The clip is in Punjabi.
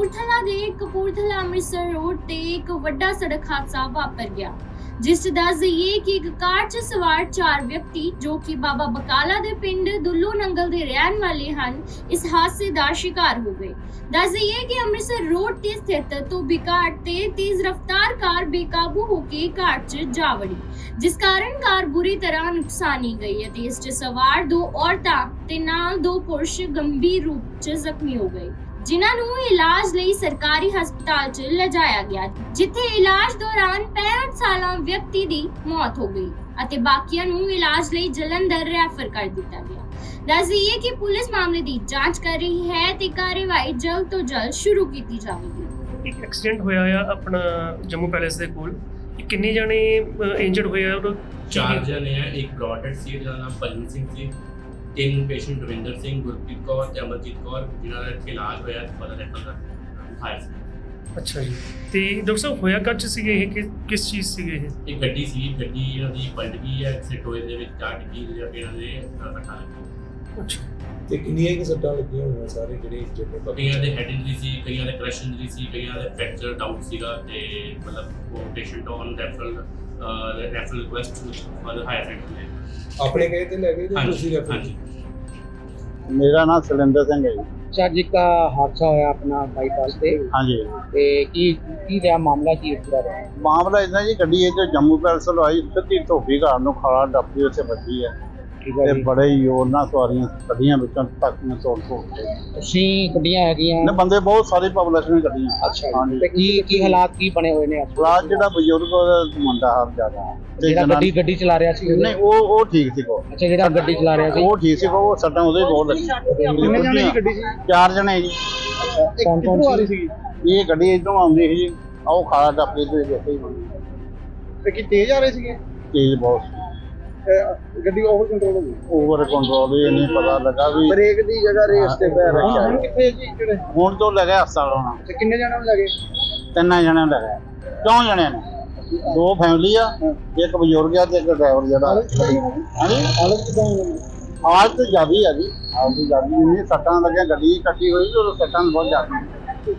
ਕਪੂਰਥਲਾ ਦੇ ਕਪੂਰਥਲਾ ਅੰਮ੍ਰਿਤਸਰ ਰੋਡ ਤੇ ਇੱਕ ਵੱਡਾ ਸੜਕ ਹਾਦਸਾ ਵਾਪਰ ਗਿਆ, ਜਿਸ 'ਚ ਦੱਸ ਦਈਏ ਕਿ ਇੱਕ ਕਾਰ 'ਚ ਸਵਾਰ ਚਾਰ ਵਿਅਕਤੀ, ਜੋ ਕਿ ਬਾਬਾ ਬਕਾਲਾ ਦੇ ਪਿੰਡ ਦੁੱਲੂ ਨੰਗਲ ਦੇ ਰਹਿਣ ਵਾਲੇ ਹਨ, ਇਸ ਹਾਦਸੇ ਦਾ ਸ਼ਿਕਾਰ ਹੋ ਗਏ। ਦੱਸ ਦਈਏ ਕਿ ਅੰਮ੍ਰਿਤਸਰ ਰੋਡ ਤੇ ਸਥਿਤ ਧੋਬੀ ਘਾਟ ਤੇ ਤੇਜ਼ ਰਫ਼ਤਾਰ ਕਾਰ ਬੇਕਾਬੂ ਹੋ ਕੇ ਘਾਟ 'ਚ ਜਾ ਵੜੀ, ਜਿਸ ਕਾਰਨ ਕਾਰ ਬੁਰੀ ਤਰ੍ਹਾਂ ਨੁਕਸਾਨੀ ਗਈ ਅਤੇ ਇਸ 'ਚ ਸਵਾਰ ਦੋ ਔਰਤਾਂ ਤੇ ਨਾਲ ਦੋ ਪੁਰਸ਼ ਗੰਭੀਰ ਰੂਪ 'ਚ ਜ਼ਖਮੀ ਹੋ ਗਏ। ਜਿਨ੍ਹਾਂ ਨੂੰ ਇਲਾਜ ਲਈ ਸਰਕਾਰੀ ਹਸਪਤਾਲ 'ਚ ਲਿਜਾਇਆ ਗਿਆ ਜਿੱਥੇ ਇਲਾਜ ਦੌਰਾਨ 65 ਸਾਲਾਂ ਵਿਅਕਤੀ ਦੀ ਮੌਤ ਹੋ ਗਈ ਅਤੇ ਬਾਕੀਆਂ ਨੂੰ ਇਲਾਜ ਲਈ ਜਲੰਧਰ ਰੈਫਰ ਕਰ ਦਿੱਤਾ ਗਿਆ। ਦੱਸ ਦਈਏ ਕਿ ਪੁਲਿਸ ਮਾਮਲੇ ਦੀ ਜਾਂਚ ਕਰ ਰਹੀ ਹੈ ਤੇ ਕਾਰਵਾਈ ਜਲਦ ਤੋਂ ਜਲਦ ਸ਼ੁਰੂ ਕੀਤੀ ਜਾਵੇਗੀ। ਇੱਕ ਐਕਸੀਡੈਂਟ ਹੋਇਆ ਆ ਆਪਣਾ ਜੰਮੂ ਪੈਲੇਸ ਦੇ ਕੋਲ। ਕਿੰਨੇ ਜਣੇ ਇੰਜਰਡ ਹੋਏ ਆ ਔਰ ਚਾਰ ਜਣੇ ਆ ਇੱਕ ਬ੍ਰੌਡਡ ਸੀ ਜਿਹਦਾ ਨਾਮ ਪਰਮਜੀਤ ਸਿੰਘ ਸੀ। ਤਿੰਨ ਪੇਸ਼ੈਂਟ ਰਵਿੰਦਰ ਸਿੰਘ ਗੁਰਪ੍ਰੀਤ ਕੌਰ ਤੇ ਅਮਰਜੀਤ ਕੌਰ ਜਿਨ੍ਹਾਂ ਦਾ ਇੱਥੇ ਇਲਾਜ ਹੋਇਆ ਫਰਦਰ ਰੈਫਰ ਕਰ ਹਾਇਰ ਅੱਛਾ ਜੀ। ਤੇ ਡਾਕਟਰ ਸਾਹਿਬ ਹੋਇਆ ਕੱਚ ਸੀਗੇ ਇਹ? ਕਿ ਕਿਸ ਚੀਜ਼ ਸੀਗੇ ਇਹ? ਇੱਕ ਗੱਡੀ ਸੀ ਗੱਡੀ ਇਹਨਾਂ ਦੀ ਪਲਟ ਗਈ ਹੈ ਐਕਸੀਡੈਂਟ ਹੋਏ ਦੇ ਵਿੱਚ ਚਾਰ ਡਿੱਗੀ ਜਿਹੜਾ ਕਿ ਇਹਨਾਂ ਦੇ ਸੱਟਾਂ ਲੱਗੀਆਂ ਅੱਛਾ। ਤੇ ਕਿੰਨੀਆਂ ਕਿ ਸੱਟਾਂ ਲੱਗੀਆਂ ਹੋਈਆਂ ਸਾਰੇ ਜਿਹੜੇ ਜਿਹੜੇ ਕਈਆਂ ਦੇ ਹੈਡ ਇੰਜਰੀ ਸੀ ਕਈਆਂ ਦੇ ਕ੍ਰਸ਼ ਇੰਜਰੀ ਸੀ ਕਈਆਂ ਦੇ ਫ੍ਰੈਕਚਰ ਡਾਊਟ ਸੀਗਾ ਤੇ ਮਤਲਬ ਉਹ patient on referral referral request for higher centre ਆਪਣੇ ਕਹੇ ਤੇ ਲੈ ਗਏ ਜਾਂ ਤੁਸੀਂ ਰੈਫਰ ਹਾਂਜੀ। ਮੇਰਾ ਨਾਮ ਸੁਰਿੰਦਰ ਸਿੰਘ ਹੈ ਜੀ। ਚਾਰਜ ਦਾ ਹਾਦਸਾ ਹੋਇਆ ਆਪਣਾ ਬਾਈਪਾਸ ਤੇ। ਹਾਂਜੀ। ਤੇ ਕੀ ਕੀ ਰਿਹਾ ਮਾਮਲਾ ਕੀ ਹੈ ਪੂਰਾ ਦਾ? ਮਾਮਲਾ ਇਦਾਂ ਜੀ ਗੱਡੀ ਇਹ ਜੋ ਜੰਮੂ ਪੈਲਸ ਆਈ ਸਿੱਧੀ ਧੋਬੀ ਘਾਟ ਨੂੰ ਖਾਲਾ ਡੱਬੀ ਉੱਥੇ ਵੱਜੀ ਹੈ। ਤੇ ਬੜੇ ਹੀ ਜ਼ੋਰ ਨਾਲ ਸਵਾਰੀਆਂ ਕੱਢੀਆਂ ਵਿੱਚੋਂ ਤੱਕੀਆਂ ਤੋੜ ਤੋੜ ਕੇ। ਤੁਸੀਂ ਗੱਡੀਆਂ ਹੈਗੀਆਂ? ਨੇ ਬੰਦੇ ਬਹੁਤ ਸਾਰੀ ਪਪੂਲੇਸ਼ਨ ਕੱਢੀਆਂ ਅੱਛਾ ਹਾਂਜੀ। ਜੀ। ਤੇ ਕੀ ਕੀ ਹਾਲਾਤ ਕੀ ਬਣੇ ਹੋਏ ਨੇ ਪਲਾਟ ਜਿਹੜਾ ਬਜ਼ੁਰਗ ਮੁੰਡਾ ਹਾਰ ਜ਼ਿਆਦਾ ਜਿਹੜਾ ਗੱਡੀ ਗੱਡੀ ਚਲਾ ਰਿਹਾ ਸੀ ਨਹੀਂ ਉਹ ਉਹ ਠੀਕ ਸੀ ਕੋ ਅੱਛਾ ਜਿਹੜਾ ਗੱਡੀ ਚਲਾ ਰਿਹਾ ਸੀ? ਉਹ ਠੀਕ ਸੀ ਉਹ ਸੱਟਾਂ ਉਹਦੇ ਬਹੁਤ ਲੱਗੀਆਂ ਕਿੰਨੇ ਜਾਣੇ ਦੀ ਗੱਡੀ ਸੀ? ਚਾਰ ਜਣੇ ਜੀ। ਕੌਣ ਕੌਣ ਸੀ? ਇਹ ਗੱਡੀ ਇਧਰੋਂ ਆਉਂਦੀ ਸੀ ਜੀ। ਉਹ ਖਾਲਾ ਡੱਬੀ ਤੋਂ ਦੇਖੇ ਹੀ ਤੇ ਕੀ ਤੇਜ਼ ਆ ਰਹੇ ਸੀਗੇ? ਤੇਜ਼ ਬਹੁਤ ਗੱਡੀ ਓਵਰ ਕੰਟਰੋਲ ਹੋ ਗਈ? ਓਵਰ ਕੰਟਰੋਲ ਇਹ ਨਹੀਂ ਪਤਾ ਲੱਗਾ ਵੀ ਬ੍ਰੇਕ ਦੀ ਜਗ੍ਹਾ ਰੇਸ ਤੇ ਪੈਰ ਰੱਖਿਆ। ਹੁਣ ਕਿੱਥੇ ਜੀ ਜਿਹੜੇ? ਹੁਣ ਤੋਂ ਲੱਗਾ ਹਸਪਤਾਲ ਆਉਣਾ ਤੇ ਕਿੰਨੇ ਜਾਣੇ ਨੂੰ ਲੱਗੇ ਤਿੰਨਾਂ ਜਣਿਆਂ ਦਾ ਹੈ ਚੌਂ ਜਣਿਆਂ ਨੇ? ਦੋ ਫੈਮਿਲੀ ਆ ਇੱਕ ਬਜ਼ੁਰਗ ਆ ਤੇ ਇੱਕ ਡਰਾਈਵਰ ਜਿਹੜਾ। ਹਾਂਜੀ? ਹਾਲਤ ਕਿਦਾਂ ਹਾਲਤ ਜ਼ਿਆਦੀ ਆ ਜੀ। ਹਾਲਤ ਜ਼ਿਆਦੀ। ਨਹੀਂ ਸੱਟਾਂ ਲੱਗੀਆਂ ਗੱਡੀ ਕੱਟੀ ਹੋਈ ਤੇ ਸੱਟਾਂ ਬਹੁਤ ਜ਼ਿਆਦੀ